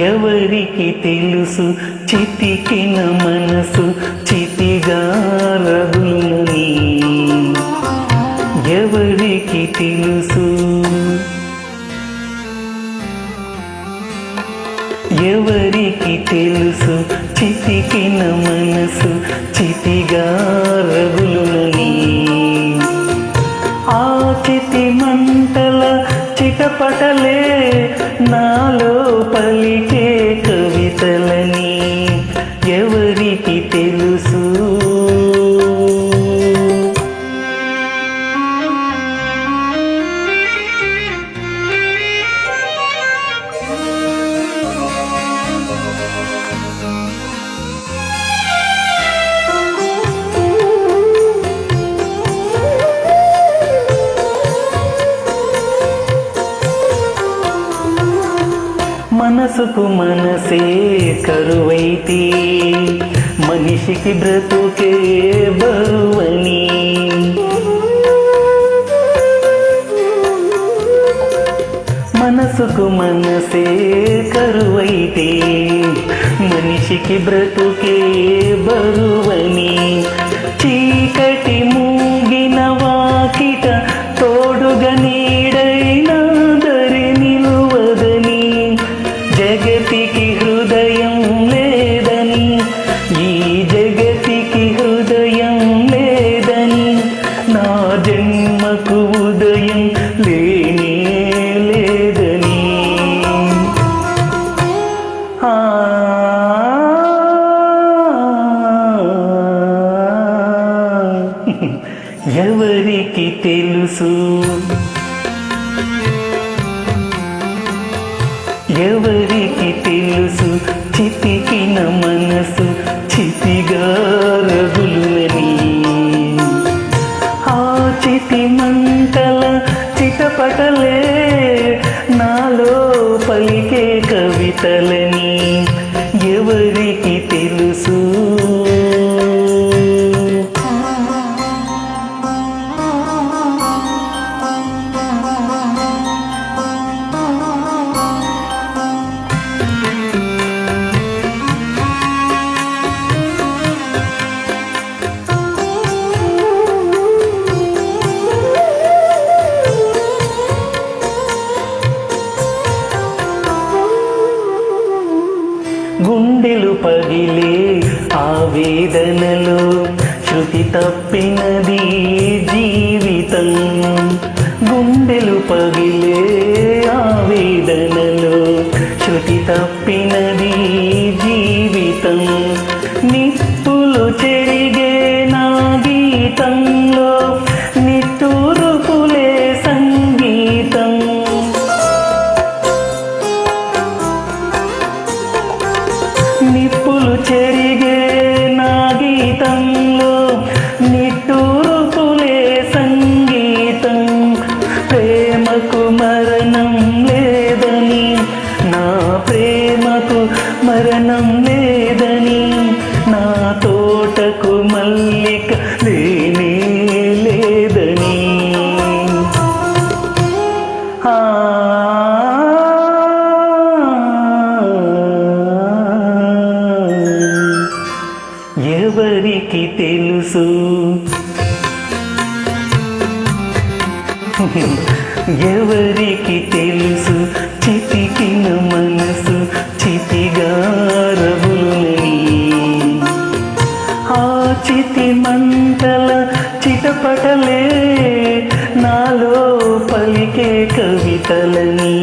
ఎవరికి తెలుసు? చితికిన మనసు చితిగారదులని ఎవరికి తెలుసు? ఎవరికి తెలుసు? చితికిన మనసు చితిగారదులు మనసుకు మనసే కరువైతే మనిషికి బ్రతుకే బరువని. మనసుకు మనసే కరువైతే మనిషికి బ్రతుకే బరువని. ఎవరికి తెలుసు. ఎవరికి తెలుసు? చితికి నమ్మ గుండెలు పగిలే ఆవేదనలో శృతి తప్పినది. కారణం లేదని నా ప్రేమకు మరణం లేదని నా తోటకు మల్లిక లేనే లేదని. ఆ ఎవరికి తెలుసు? ఎవరికి తెలుసు? చితికిన మనసు చితిగా ఆ చితి మంటల చిటపటలే నాలో పలికే కవితలని.